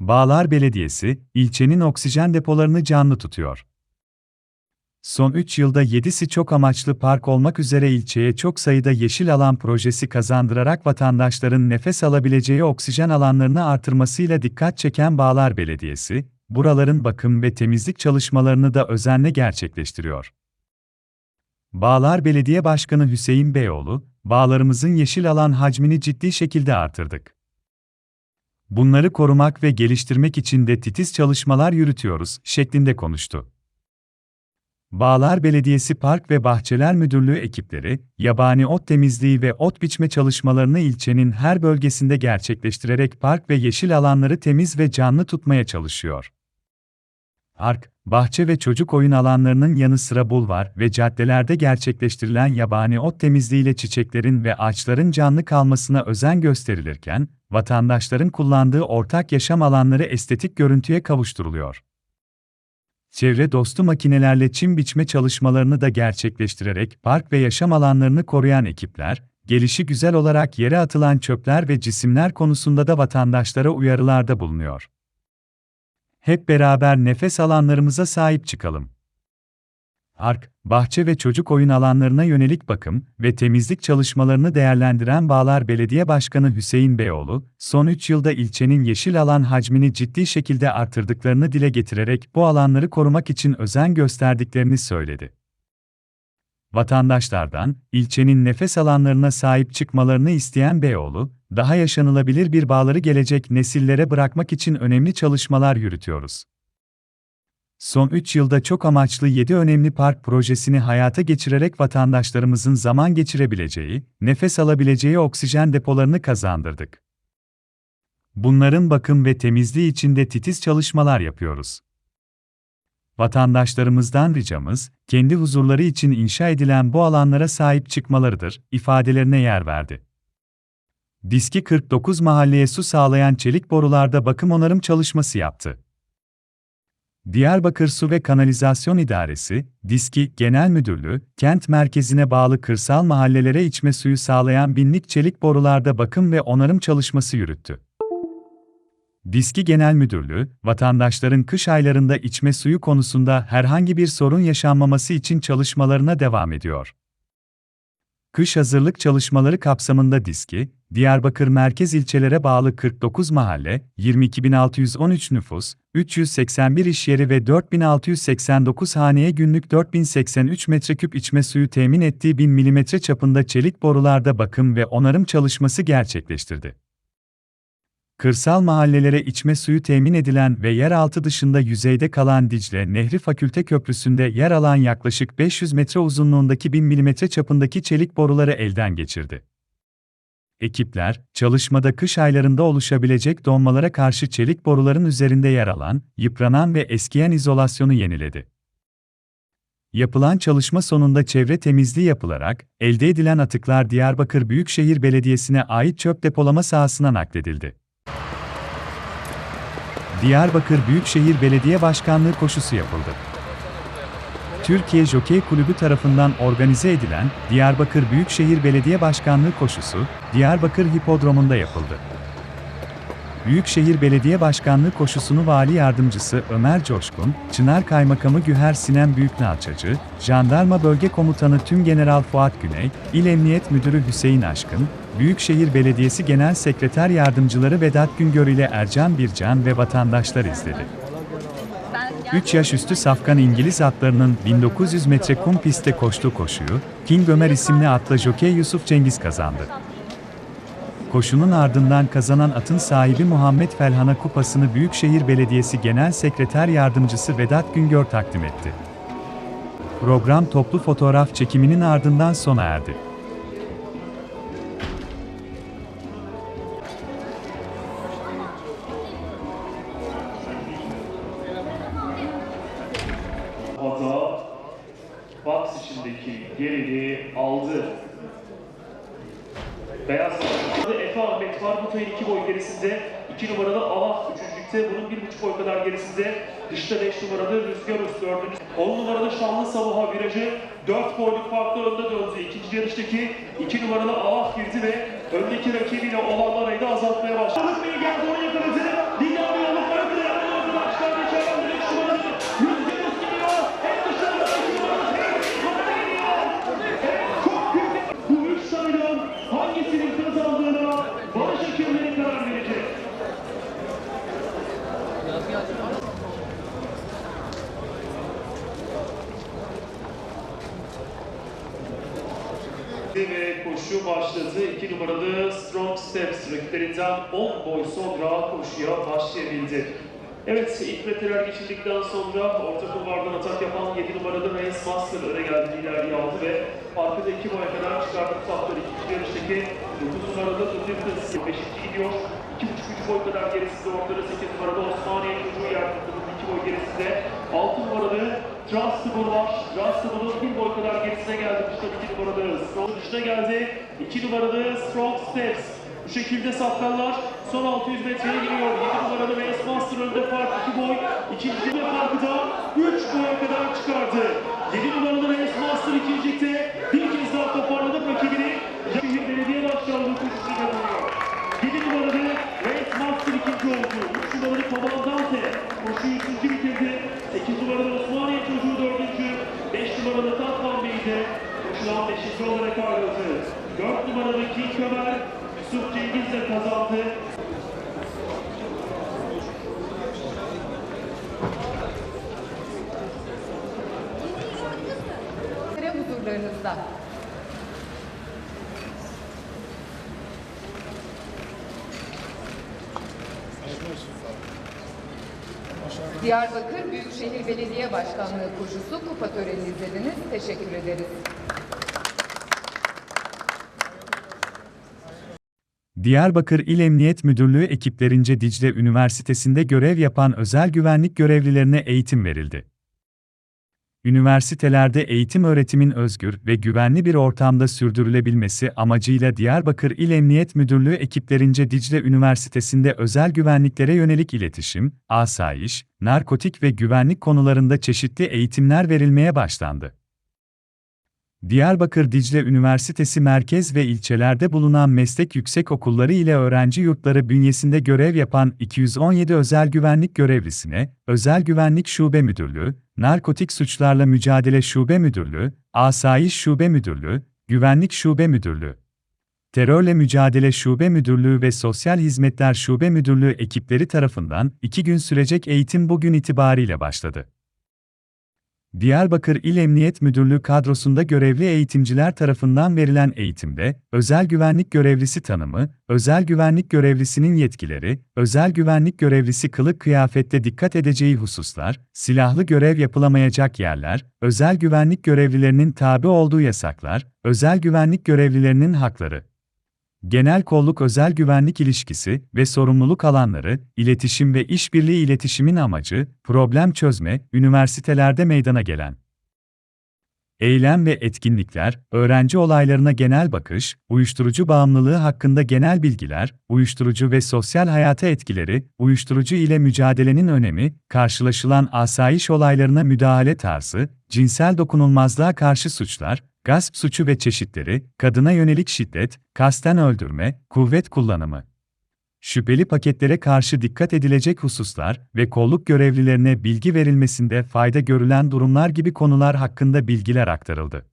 Bağlar Belediyesi, ilçenin oksijen depolarını canlı tutuyor. Son 3 yılda 7'si çok amaçlı park olmak üzere ilçeye çok sayıda yeşil alan projesi kazandırarak vatandaşların nefes alabileceği oksijen alanlarını artırmasıyla dikkat çeken Bağlar Belediyesi, buraların bakım ve temizlik çalışmalarını da özenle gerçekleştiriyor. Bağlar Belediye Başkanı Hüseyin Beyoğlu, bağlarımızın yeşil alan hacmini ciddi şekilde artırdık. Bunları korumak ve geliştirmek için de titiz çalışmalar yürütüyoruz, şeklinde konuştu. Bağlar Belediyesi Park ve Bahçeler Müdürlüğü ekipleri, yabani ot temizliği ve ot biçme çalışmalarını ilçenin her bölgesinde gerçekleştirerek park ve yeşil alanları temiz ve canlı tutmaya çalışıyor. Park, bahçe ve çocuk oyun alanlarının yanı sıra bulvar ve caddelerde gerçekleştirilen yabani ot temizliğiyle çiçeklerin ve ağaçların canlı kalmasına özen gösterilirken, vatandaşların kullandığı ortak yaşam alanları estetik görüntüye kavuşturuluyor. Çevre dostu makinelerle çim biçme çalışmalarını da gerçekleştirerek park ve yaşam alanlarını koruyan ekipler, gelişi güzel olarak yere atılan çöpler ve cisimler konusunda da vatandaşlara uyarılarda bulunuyor. Hep beraber nefes alanlarımıza sahip çıkalım. Park, bahçe ve çocuk oyun alanlarına yönelik bakım ve temizlik çalışmalarını değerlendiren Bağlar Belediye Başkanı Hüseyin Beyoğlu, son 3 yılda ilçenin yeşil alan hacmini ciddi şekilde artırdıklarını dile getirerek bu alanları korumak için özen gösterdiklerini söyledi. Vatandaşlardan, ilçenin nefes alanlarına sahip çıkmalarını isteyen Beyoğlu, daha yaşanılabilir bir bağları gelecek nesillere bırakmak için önemli çalışmalar yürütüyoruz. Son 3 yılda çok amaçlı 7 önemli park projesini hayata geçirerek vatandaşlarımızın zaman geçirebileceği, nefes alabileceği oksijen depolarını kazandırdık. Bunların bakım ve temizliği için de titiz çalışmalar yapıyoruz. Vatandaşlarımızdan ricamız, kendi huzurları için inşa edilen bu alanlara sahip çıkmalarıdır, ifadelerine yer verdi. Diski 49 mahalleye su sağlayan çelik borularda bakım onarım çalışması yaptı. Diyarbakır Su ve Kanalizasyon İdaresi, Diski Genel Müdürlüğü, kent merkezine bağlı kırsal mahallelere içme suyu sağlayan binlik çelik borularda bakım ve onarım çalışması yürüttü. Diski Genel Müdürlüğü, vatandaşların kış aylarında içme suyu konusunda herhangi bir sorun yaşanmaması için çalışmalarına devam ediyor. Kış hazırlık çalışmaları kapsamında Diski, Diyarbakır merkez ilçelere bağlı 49 mahalle, 22.613 nüfus, 381 iş yeri ve 4.689 haneye günlük 4083 metreküp içme suyu temin ettiği 1000 mm çapında çelik borularda bakım ve onarım çalışması gerçekleştirdi. Kırsal mahallelere içme suyu temin edilen ve yeraltı dışında yüzeyde kalan Dicle Nehri Fakülte Köprüsü'nde yer alan yaklaşık 500 metre uzunluğundaki 1000 mm çapındaki çelik boruları elden geçirdi. Ekipler, çalışmada kış aylarında oluşabilecek donmalara karşı çelik boruların üzerinde yer alan, yıpranan ve eskiyen izolasyonu yeniledi. Yapılan çalışma sonunda çevre temizliği yapılarak, elde edilen atıklar Diyarbakır Büyükşehir Belediyesi'ne ait çöp depolama sahasına nakledildi. Diyarbakır Büyükşehir Belediye Başkanlığı koşusu yapıldı. Türkiye Jokey Kulübü tarafından organize edilen Diyarbakır Büyükşehir Belediye Başkanlığı koşusu, Diyarbakır Hipodromu'nda yapıldı. Büyükşehir Belediye Başkanlığı koşusunu Vali Yardımcısı Ömer Coşkun, Çınar Kaymakamı Güher Sinem Büyüknalçacı, Jandarma Bölge Komutanı Tümgeneral Fuat Güney, İl Emniyet Müdürü Hüseyin Aşkın, Büyükşehir Belediyesi Genel Sekreter Yardımcıları Vedat Güngör ile Ercan Bircan ve vatandaşlar izledi. 3 yaş üstü safkan İngiliz atlarının 1900 metre kum pistte koştuğu koşuyu, King Ömer isimli atla jokey Yusuf Cengiz kazandı. Koşunun ardından kazanan atın sahibi Muhammed Felhan'a kupasını Büyükşehir Belediyesi Genel Sekreter Yardımcısı Vedat Güngör takdim etti. Program toplu fotoğraf çekiminin ardından sona erdi. Dördüncü. 10 numaralı Şanlı Savuha virajı 4 boyluk farklı önde döndü. İkinci yarıştaki 2 numaralı Ah girdi ve öndeki rakibiyle olan da azaltmaya başladı. Bey geldi onu yakaladı. Dinamo yolu ve koşu başladı. 2 numaralı Strong Steps rakiplerinden 10 boy sonra koşuya başlayabildi. Evet, ilk metreler geçildikten sonra orta kulvardan atak yapan 7 numaralı Race Master öne geldi, ilerleyi aldı ve farkı da 2 boya kadar çıkarttı Faktör. İkinci yarıştaki 9 numaralı Tutiflis 5. gidiyor. 2,5-3 boy kadar gerisinde ortada 8 numaralı Osmaniye çocuğu tuttu. 2 boy gerisinde 6 numaralı Transtable var. Transtable'ın 1 boy kadar gerisine geldi. Dışta 2 numaralı Strong dışına geldi. 2 numaralı Strong Steps. Bu şekilde safkanlar son 600 metreye giriyor. 7 numaralı Race Master önde fark 2 boy. İkinci de farkı da 3 boya kadar çıkardı. 7 numaralı Race Master ikincilikte bir kez daha toparladı rakibini. Şehir Belediye Başkanlığı koşusuna bulunuyor. 7 numaralı Race Master ikinci oldu. 3 numaralı Koban Dante koşuyu üçüncü bitirdi. 8 numaralı Osmaniye çocuğu dördüncü. 5 numaralı Tatvan Bey de koşulan beşinci olarak ayrıldı. 4 numaralı King Ömer Yusuf Cengiz de kazandı. huzurlarınızda. Diyarbakır Büyükşehir Belediye Başkanlığı koşusu kupa töreni izlediniz. Teşekkür ederiz. Diyarbakır İl Emniyet Müdürlüğü ekiplerince Dicle Üniversitesi'nde görev yapan özel güvenlik görevlilerine eğitim verildi. Üniversitelerde eğitim öğretimin özgür ve güvenli bir ortamda sürdürülebilmesi amacıyla Diyarbakır İl Emniyet Müdürlüğü ekiplerince Dicle Üniversitesi'nde özel güvenliklere yönelik iletişim, asayiş, narkotik ve güvenlik konularında çeşitli eğitimler verilmeye başlandı. Diyarbakır Dicle Üniversitesi merkez ve ilçelerde bulunan meslek yüksekokulları ile öğrenci yurtları bünyesinde görev yapan 217 özel güvenlik görevlisine, Özel Güvenlik Şube Müdürlüğü, Narkotik Suçlarla Mücadele Şube Müdürlüğü, Asayiş Şube Müdürlüğü, Güvenlik Şube Müdürlüğü, Terörle Mücadele Şube Müdürlüğü ve Sosyal Hizmetler Şube Müdürlüğü ekipleri tarafından iki gün sürecek eğitim bugün itibariyle başladı. Diyarbakır İl Emniyet Müdürlüğü kadrosunda görevli eğitimciler tarafından verilen eğitimde, özel güvenlik görevlisi tanımı, özel güvenlik görevlisinin yetkileri, özel güvenlik görevlisi kılık kıyafette dikkat edeceği hususlar, silahlı görev yapılamayacak yerler, özel güvenlik görevlilerinin tabi olduğu yasaklar, özel güvenlik görevlilerinin hakları, Genel kolluk özel güvenlik ilişkisi ve sorumluluk alanları, iletişim ve işbirliği iletişimin amacı, problem çözme, üniversitelerde meydana gelen eylem ve etkinlikler, öğrenci olaylarına genel bakış, uyuşturucu bağımlılığı hakkında genel bilgiler, uyuşturucu ve sosyal hayata etkileri, uyuşturucu ile mücadelenin önemi, karşılaşılan asayiş olaylarına müdahale tarzı, cinsel dokunulmazlığa karşı suçlar, gasp suçu ve çeşitleri, kadına yönelik şiddet, kasten öldürme, kuvvet kullanımı. Şüpheli paketlere karşı dikkat edilecek hususlar ve kolluk görevlilerine bilgi verilmesinde fayda görülen durumlar gibi konular hakkında bilgiler aktarıldı.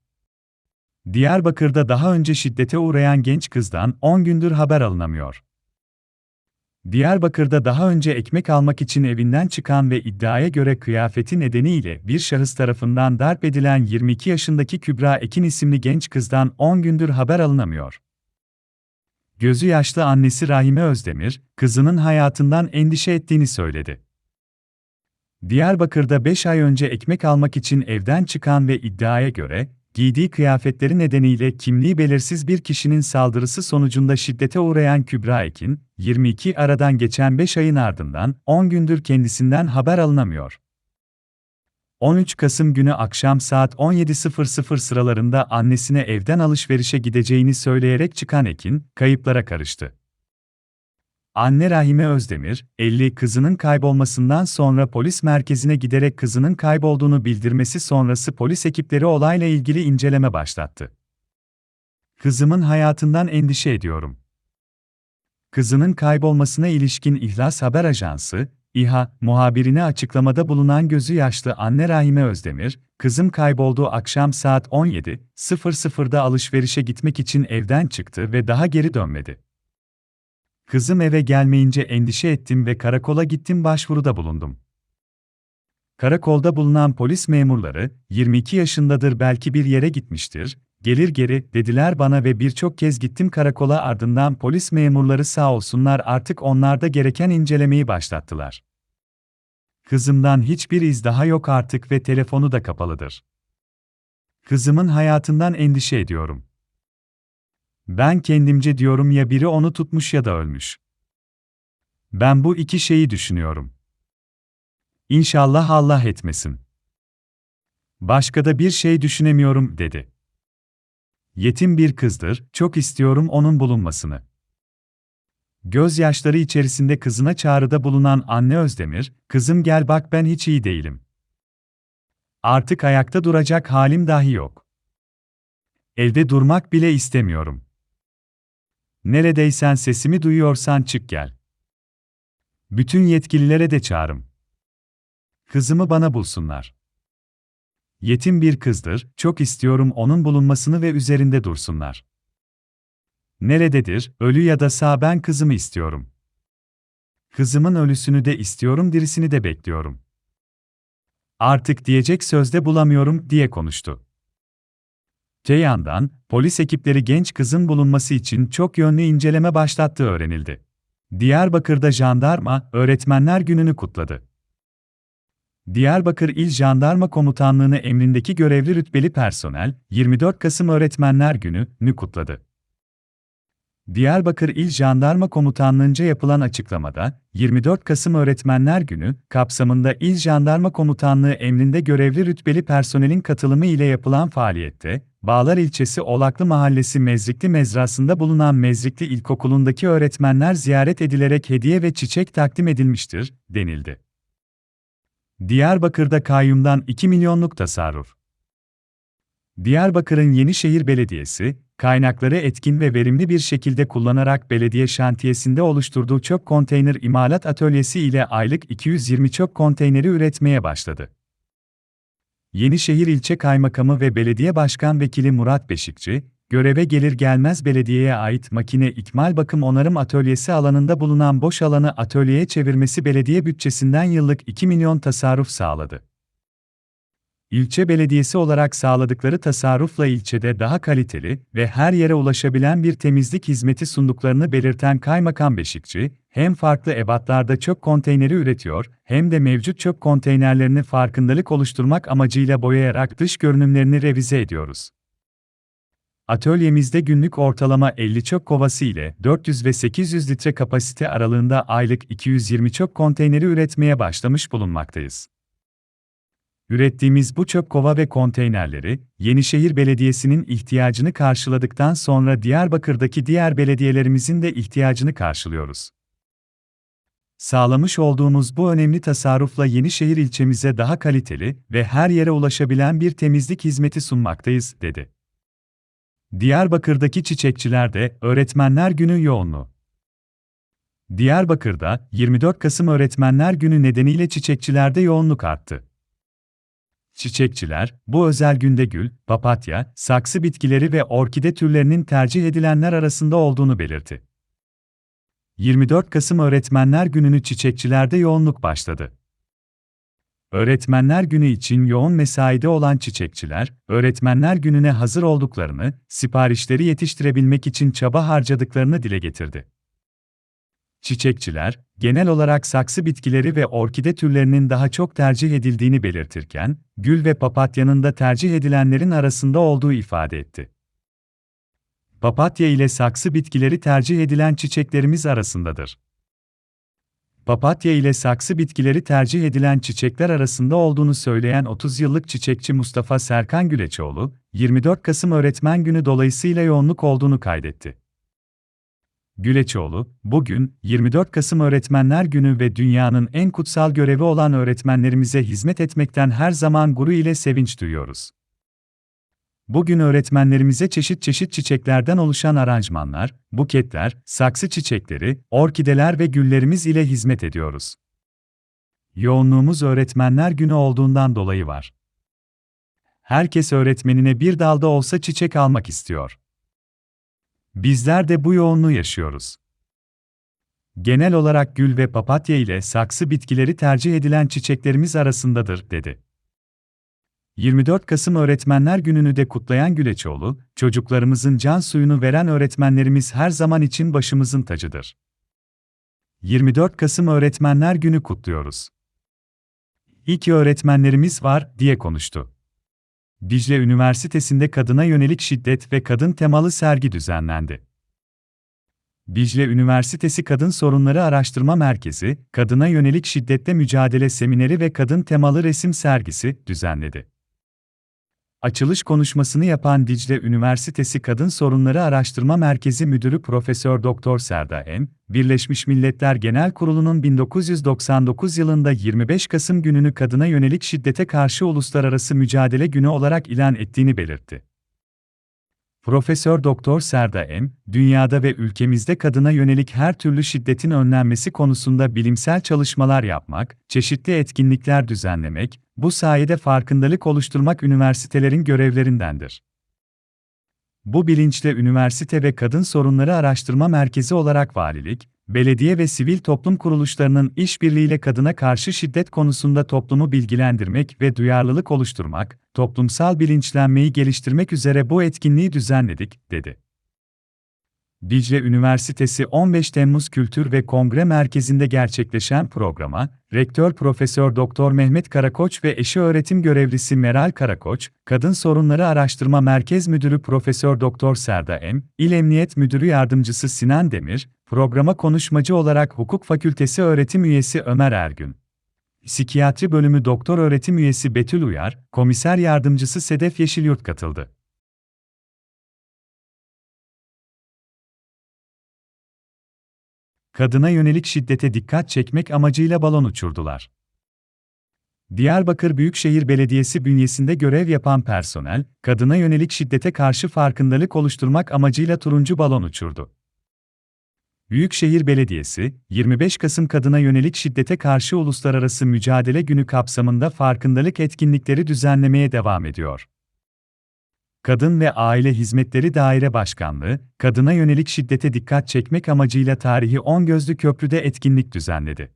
Diyarbakır'da daha önce şiddete uğrayan genç kızdan 10 gündür haber alınamıyor. Diyarbakır'da daha önce ekmek almak için evinden çıkan ve iddiaya göre kıyafeti nedeniyle bir şahıs tarafından darp edilen 22 yaşındaki Kübra Ekin isimli genç kızdan 10 gündür haber alınamıyor. Gözü yaşlı annesi Rahime Özdemir, kızının hayatından endişe ettiğini söyledi. Diyarbakır'da 5 ay önce ekmek almak için evden çıkan ve iddiaya göre, giydiği kıyafetleri nedeniyle kimliği belirsiz bir kişinin saldırısı sonucunda şiddete uğrayan Kübra Ekin, 22 aradan geçen 5 ayın ardından 10 gündür kendisinden haber alınamıyor. 13 Kasım günü akşam saat 17.00 sıralarında annesine evden alışverişe gideceğini söyleyerek çıkan Ekin, kayıplara karıştı. Anne Rahime Özdemir, 50 kızının kaybolmasından sonra polis merkezine giderek kızının kaybolduğunu bildirmesi sonrası polis ekipleri olayla ilgili inceleme başlattı. Kızımın hayatından endişe ediyorum. Kızının kaybolmasına ilişkin İhlas Haber Ajansı, İHA, muhabirine açıklamada bulunan gözü yaşlı anne Rahime Özdemir, kızım kaybolduğu akşam saat 17.00'da alışverişe gitmek için evden çıktı ve daha geri dönmedi. Kızım eve gelmeyince endişe ettim ve karakola gittim başvuruda bulundum. Karakolda bulunan polis memurları, 22 yaşındadır belki bir yere gitmiştir, gelir geri, dediler bana ve birçok kez gittim karakola ardından polis memurları sağ olsunlar artık onlar da gereken incelemeyi başlattılar. Kızımdan hiçbir iz daha yok artık ve telefonu da kapalıdır. Kızımın hayatından endişe ediyorum. Ben kendimce diyorum ya biri onu tutmuş ya da ölmüş. Ben bu iki şeyi düşünüyorum. İnşallah Allah etmesin. Başka da bir şey düşünemiyorum, dedi. Yetim bir kızdır, çok istiyorum onun bulunmasını. Gözyaşları içerisinde kızına çağrıda bulunan anne Özdemir, kızım gel bak ben hiç iyi değilim. Artık ayakta duracak halim dahi yok. Evde durmak bile istemiyorum. Neredeysen sesimi duyuyorsan çık gel. Bütün yetkililere de çağırım. Kızımı bana bulsunlar. Yetim bir kızdır, çok istiyorum onun bulunmasını ve üzerinde dursunlar. Nerededir, ölü ya da sağ ben kızımı istiyorum. Kızımın ölüsünü de istiyorum, dirisini de bekliyorum. Artık diyecek sözde bulamıyorum diye konuştu. Te polis ekipleri genç kızın bulunması için çok yönlü inceleme başlattığı öğrenildi. Diyarbakır'da jandarma, Öğretmenler Günü'nü kutladı. Diyarbakır İl Jandarma Komutanlığı'nı emrindeki görevli rütbeli personel, 24 Kasım Öğretmenler Günü'nü kutladı. Diyarbakır İl Jandarma Komutanlığı'nca yapılan açıklamada, 24 Kasım Öğretmenler Günü kapsamında İl Jandarma Komutanlığı emrinde görevli rütbeli personelin katılımı ile yapılan faaliyette, Bağlar ilçesi Olaklı Mahallesi Mezrikli Mezrası'nda bulunan Mezrikli İlkokulu'ndaki öğretmenler ziyaret edilerek hediye ve çiçek takdim edilmiştir, denildi. Diyarbakır'da kayyumdan 2 milyonluk tasarruf. Diyarbakır'ın Yenişehir Belediyesi, kaynakları etkin ve verimli bir şekilde kullanarak belediye şantiyesinde oluşturduğu çöp konteyner imalat atölyesi ile aylık 220 çöp konteyneri üretmeye başladı. Yenişehir İlçe Kaymakamı ve Belediye Başkan Vekili Murat Beşikçi, göreve gelir gelmez belediyeye ait makine ikmal bakım onarım atölyesi alanında bulunan boş alanı atölyeye çevirmesi belediye bütçesinden yıllık 2 milyon tasarruf sağladı. İlçe belediyesi olarak sağladıkları tasarrufla ilçede daha kaliteli ve her yere ulaşabilen bir temizlik hizmeti sunduklarını belirten Kaymakam Beşikçi, hem farklı ebatlarda çöp konteyneri üretiyor, hem de mevcut çöp konteynerlerini farkındalık oluşturmak amacıyla boyayarak dış görünümlerini revize ediyoruz. Atölyemizde günlük ortalama 50 çöp kovası ile 400 ve 800 litre kapasite aralığında aylık 220 çöp konteyneri üretmeye başlamış bulunmaktayız. Ürettiğimiz bu çöp kova ve konteynerleri, Yenişehir Belediyesi'nin ihtiyacını karşıladıktan sonra Diyarbakır'daki diğer belediyelerimizin de ihtiyacını karşılıyoruz. Sağlamış olduğumuz bu önemli tasarrufla Yenişehir ilçemize daha kaliteli ve her yere ulaşabilen bir temizlik hizmeti sunmaktayız, dedi. Diyarbakır'daki çiçekçiler de Öğretmenler Günü yoğunluğu. Diyarbakır'da 24 Kasım Öğretmenler Günü nedeniyle çiçekçilerde yoğunluk arttı. Çiçekçiler, bu özel günde gül, papatya, saksı bitkileri ve orkide türlerinin tercih edilenler arasında olduğunu belirtti. 24 Kasım Öğretmenler Günü'nü çiçekçilerde yoğunluk başladı. Öğretmenler Günü için yoğun mesaide olan çiçekçiler, Öğretmenler Günü'ne hazır olduklarını, siparişleri yetiştirebilmek için çaba harcadıklarını dile getirdi. Çiçekçiler, genel olarak saksı bitkileri ve orkide türlerinin daha çok tercih edildiğini belirtirken, gül ve papatyanın da tercih edilenlerin arasında olduğu ifade etti. Papatya ile saksı bitkileri tercih edilen çiçeklerimiz arasındadır. Papatya ile saksı bitkileri tercih edilen çiçekler arasında olduğunu söyleyen 30 yıllık çiçekçi Mustafa Serkan Güleçoğlu, 24 Kasım Öğretmen Günü dolayısıyla yoğunluk olduğunu kaydetti. Güleçoğlu, bugün 24 Kasım Öğretmenler Günü ve dünyanın en kutsal görevi olan öğretmenlerimize hizmet etmekten her zaman gurur ile sevinç duyuyoruz. Bugün öğretmenlerimize çeşit çeşit çiçeklerden oluşan aranjmanlar, buketler, saksı çiçekleri, orkideler ve güllerimiz ile hizmet ediyoruz. Yoğunluğumuz öğretmenler günü olduğundan dolayı var. Herkes öğretmenine bir dalda olsa çiçek almak istiyor. Bizler de bu yoğunluğu yaşıyoruz. Genel olarak gül ve papatya ile saksı bitkileri tercih edilen çiçeklerimiz arasındadır, dedi. 24 Kasım Öğretmenler Günü'nü de kutlayan Güleçoğlu, çocuklarımızın can suyunu veren öğretmenlerimiz her zaman için başımızın tacıdır. 24 Kasım Öğretmenler Günü kutluyoruz. İyi ki öğretmenlerimiz var, diye konuştu. Dicle Üniversitesi'nde kadına yönelik şiddet ve kadın temalı sergi düzenlendi. Dicle Üniversitesi Kadın Sorunları Araştırma Merkezi, Kadına Yönelik Şiddetle Mücadele Semineri ve Kadın Temalı Resim Sergisi düzenledi. Açılış konuşmasını yapan Dicle Üniversitesi Kadın Sorunları Araştırma Merkezi Müdürü Profesör Doktor Serda En, Birleşmiş Milletler Genel Kurulu'nun 1999 yılında 25 Kasım gününü kadına yönelik şiddete karşı uluslararası mücadele günü olarak ilan ettiğini belirtti. Profesör Doktor Serda Em, dünyada ve ülkemizde kadına yönelik her türlü şiddetin önlenmesi konusunda bilimsel çalışmalar yapmak, çeşitli etkinlikler düzenlemek, bu sayede farkındalık oluşturmak üniversitelerin görevlerindendir. Bu bilinçle üniversite ve kadın sorunları araştırma merkezi olarak valilik, belediye ve sivil toplum kuruluşlarının işbirliğiyle kadına karşı şiddet konusunda toplumu bilgilendirmek ve duyarlılık oluşturmak, toplumsal bilinçlenmeyi geliştirmek üzere bu etkinliği düzenledik, dedi. Dicle Üniversitesi 15 Temmuz Kültür ve Kongre Merkezi'nde gerçekleşen programa, Rektör Profesör Doktor Mehmet Karakoç ve eşi öğretim görevlisi Meral Karakoç, Kadın Sorunları Araştırma Merkez Müdürü Profesör Doktor Serda Em, İl Emniyet Müdürü Yardımcısı Sinan Demir, programa konuşmacı olarak Hukuk Fakültesi öğretim üyesi Ömer Ergün. Psikiyatri bölümü doktor öğretim üyesi Betül Uyar, komiser yardımcısı Sedef Yeşilyurt katıldı. Kadına yönelik şiddete dikkat çekmek amacıyla balon uçurdular. Diyarbakır Büyükşehir Belediyesi bünyesinde görev yapan personel, kadına yönelik şiddete karşı farkındalık oluşturmak amacıyla turuncu balon uçurdu. Büyükşehir Belediyesi, 25 Kasım Kadına Yönelik Şiddete Karşı Uluslararası Mücadele Günü kapsamında farkındalık etkinlikleri düzenlemeye devam ediyor. Kadın ve Aile Hizmetleri Daire Başkanlığı, kadına yönelik şiddete dikkat çekmek amacıyla tarihi 10 Gözlü Köprü'de etkinlik düzenledi.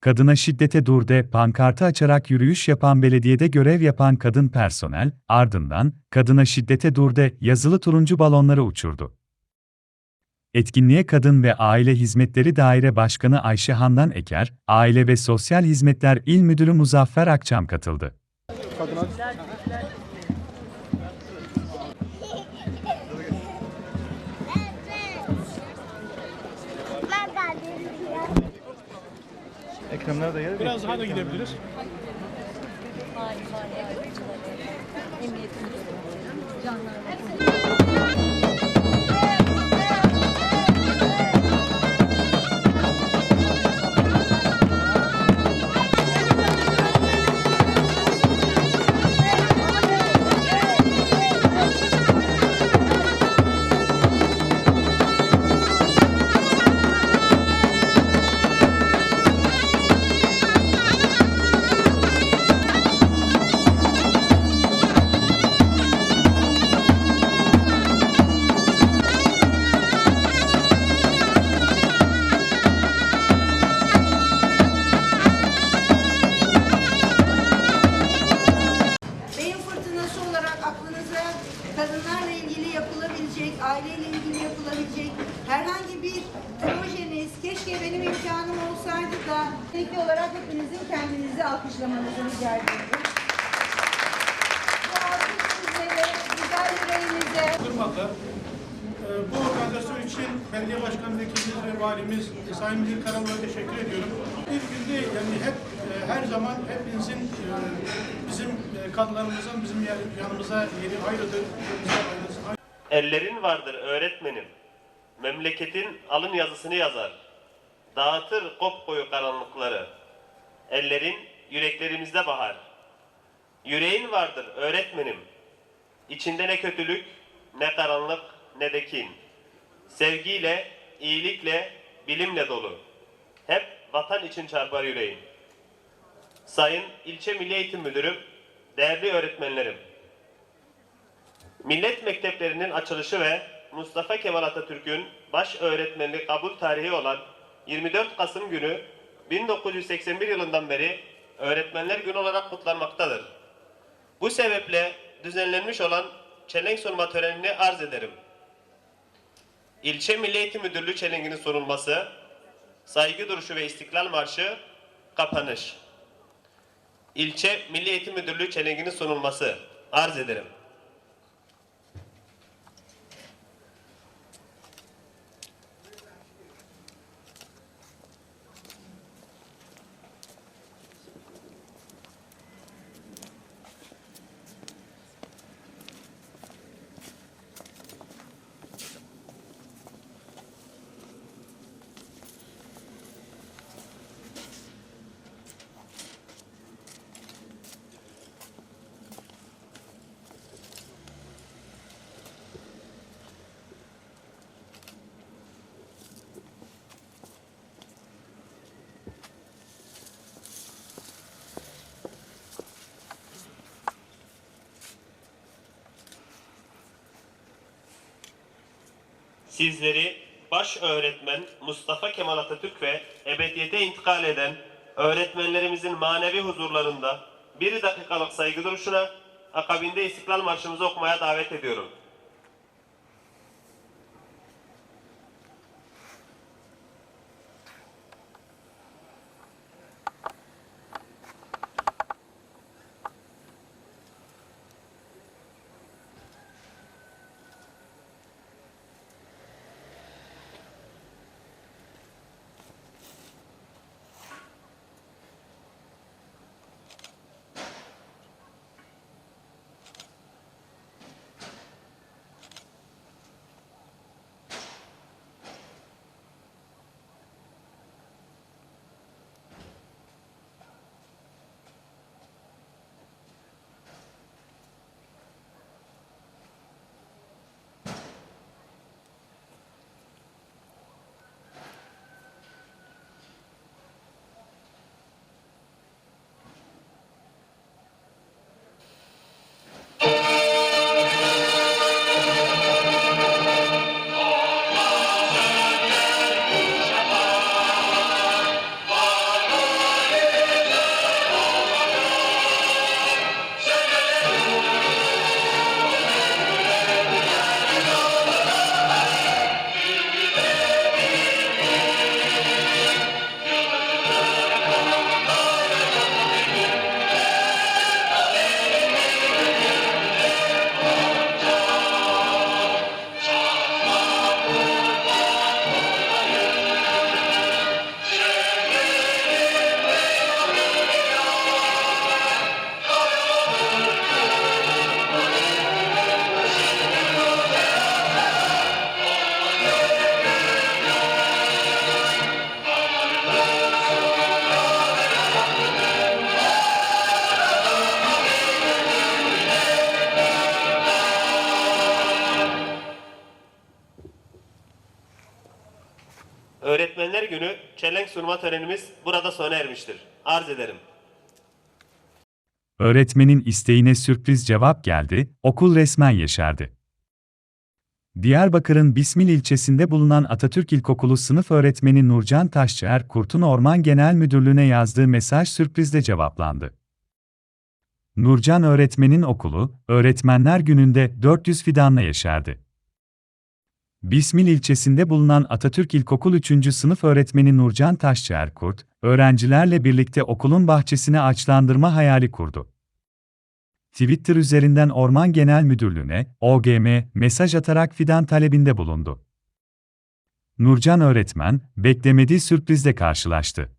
Kadına şiddete dur de pankartı açarak yürüyüş yapan belediyede görev yapan kadın personel, ardından kadına şiddete dur de yazılı turuncu balonları uçurdu. Etkinliğe Kadın ve Aile Hizmetleri Daire Başkanı Ayşe Handan Eker, Aile ve Sosyal Hizmetler İl Müdürü Muzaffer Akçam katıldı. Ben Ekrem nerede yer? Biraz daha da gidebiliriz. Beyin Vardır öğretmenim. Memleketin alın yazısını yazar. Dağıtır kopkoyu karanlıkları. Ellerin yüreklerimizde bahar. Yüreğin vardır öğretmenim. İçinde ne kötülük, ne karanlık, ne de kin. Sevgiyle, iyilikle, bilimle dolu. Hep vatan için çarpar yüreğin. Sayın İlçe Milli Eğitim Müdürüm, değerli öğretmenlerim. Millet mekteplerinin açılışı ve Mustafa Kemal Atatürk'ün baş öğretmenlik kabul tarihi olan 24 Kasım günü 1981 yılından beri Öğretmenler Günü olarak kutlanmaktadır. Bu sebeple düzenlenmiş olan çelenk sunma törenini arz ederim. İlçe Milli Eğitim Müdürlüğü çelenkinin sunulması, saygı duruşu ve istiklal marşı, kapanış. İlçe Milli Eğitim Müdürlüğü çelenkinin sunulması arz ederim. Sizleri baş öğretmen Mustafa Kemal Atatürk ve ebediyete intikal eden öğretmenlerimizin manevi huzurlarında bir dakikalık saygı duruşuna akabinde İstiklal Marşımızı okumaya davet ediyorum. Çelenk sunma törenimiz burada sona ermiştir. Arz ederim. Öğretmenin isteğine sürpriz cevap geldi, okul resmen yeşerdi. Diyarbakır'ın Bismil ilçesinde bulunan Atatürk İlkokulu sınıf öğretmeni Nurcan Taşçıer, Kurtun Orman Genel Müdürlüğü'ne yazdığı mesaj sürprizle cevaplandı. Nurcan öğretmenin okulu, Öğretmenler Günü'nde 400 fidanla yeşerdi. Bismil ilçesinde bulunan Atatürk İlkokul 3. sınıf öğretmeni Nurcan Taşçı Erkurt, öğrencilerle birlikte okulun bahçesine ağaçlandırma hayali kurdu. Twitter üzerinden Orman Genel Müdürlüğü'ne, OGM, mesaj atarak fidan talebinde bulundu. Nurcan öğretmen, beklemediği sürprizle karşılaştı.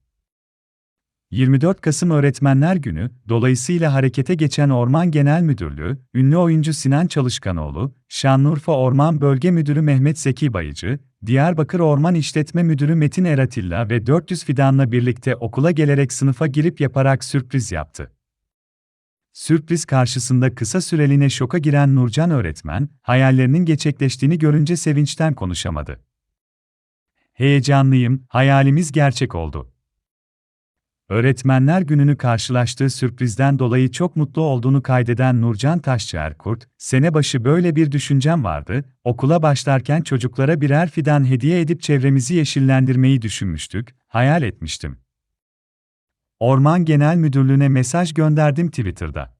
24 Kasım Öğretmenler Günü, dolayısıyla harekete geçen Orman Genel Müdürlüğü, ünlü oyuncu Sinan Çalışkanoğlu, Şanlıurfa Orman Bölge Müdürü Mehmet Zeki Bayıcı, Diyarbakır Orman İşletme Müdürü Metin Eratilla ve 400 fidanla birlikte okula gelerek sınıfa girip yaparak sürpriz yaptı. Sürpriz karşısında kısa süreliğine şoka giren Nurcan öğretmen, hayallerinin gerçekleştiğini görünce sevinçten konuşamadı. Heyecanlıyım, hayalimiz gerçek oldu. Öğretmenler Günü'nü karşılaştığı sürprizden dolayı çok mutlu olduğunu kaydeden Nurcan Taşçı Erkurt, sene başı böyle bir düşüncem vardı, okula başlarken çocuklara birer fidan hediye edip çevremizi yeşillendirmeyi düşünmüştük, hayal etmiştim. Orman Genel Müdürlüğü'ne mesaj gönderdim Twitter'da.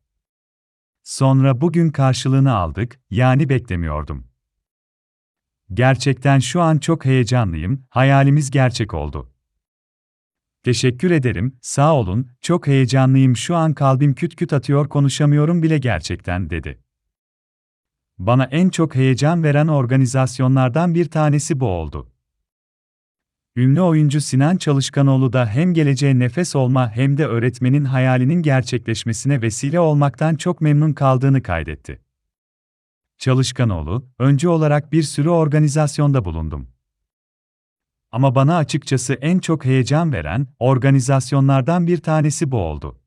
Sonra bugün karşılığını aldık, yani beklemiyordum. Gerçekten şu an çok heyecanlıyım, hayalimiz gerçek oldu. Teşekkür ederim, sağ olun, çok heyecanlıyım şu an kalbim küt küt atıyor konuşamıyorum bile gerçekten dedi. Bana en çok heyecan veren organizasyonlardan bir tanesi bu oldu. Ünlü oyuncu Sinan Çalışkanoğlu da hem geleceğe nefes olma hem de öğretmenin hayalinin gerçekleşmesine vesile olmaktan çok memnun kaldığını kaydetti. Çalışkanoğlu, öncü olarak bir sürü organizasyonda bulundum. Ama bana açıkçası en çok heyecan veren organizasyonlardan bir tanesi bu oldu.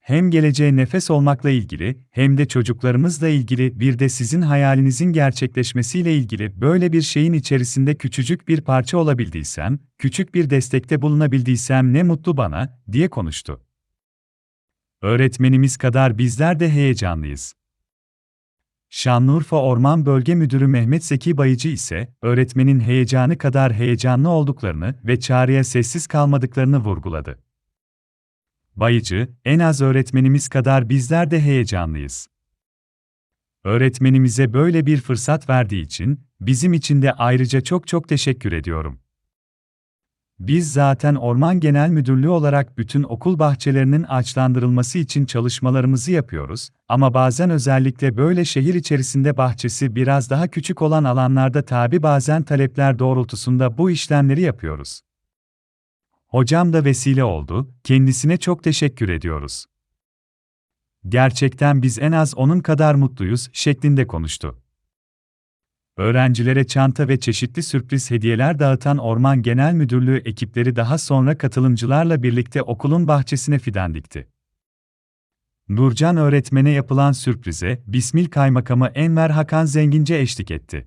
Hem geleceğe nefes olmakla ilgili, hem de çocuklarımızla ilgili bir de sizin hayalinizin gerçekleşmesiyle ilgili böyle bir şeyin içerisinde küçücük bir parça olabildiysem, küçük bir destekte bulunabildiysem ne mutlu bana, diye konuştu. Öğretmenimiz kadar bizler de heyecanlıyız. Şanlıurfa Orman Bölge Müdürü Mehmet Zeki Bayıcı ise, öğretmenin heyecanı kadar heyecanlı olduklarını ve çağrıya sessiz kalmadıklarını vurguladı. Bayıcı, en az öğretmenimiz kadar bizler de heyecanlıyız. Öğretmenimize böyle bir fırsat verdiği için, bizim için de ayrıca çok çok teşekkür ediyorum. Biz zaten Orman Genel Müdürlüğü olarak bütün okul bahçelerinin ağaçlandırılması için çalışmalarımızı yapıyoruz ama bazen özellikle böyle şehir içerisinde bahçesi biraz daha küçük olan alanlarda tabi bazen talepler doğrultusunda bu işlemleri yapıyoruz. Hocam da vesile oldu, kendisine çok teşekkür ediyoruz. Gerçekten biz en az onun kadar mutluyuz şeklinde konuştu. Öğrencilere çanta ve çeşitli sürpriz hediyeler dağıtan Orman Genel Müdürlüğü ekipleri daha sonra katılımcılarla birlikte okulun bahçesine fidan dikti. Nurcan öğretmene yapılan sürprize Bismil Kaymakamı Enver Hakan Zengince eşlik etti.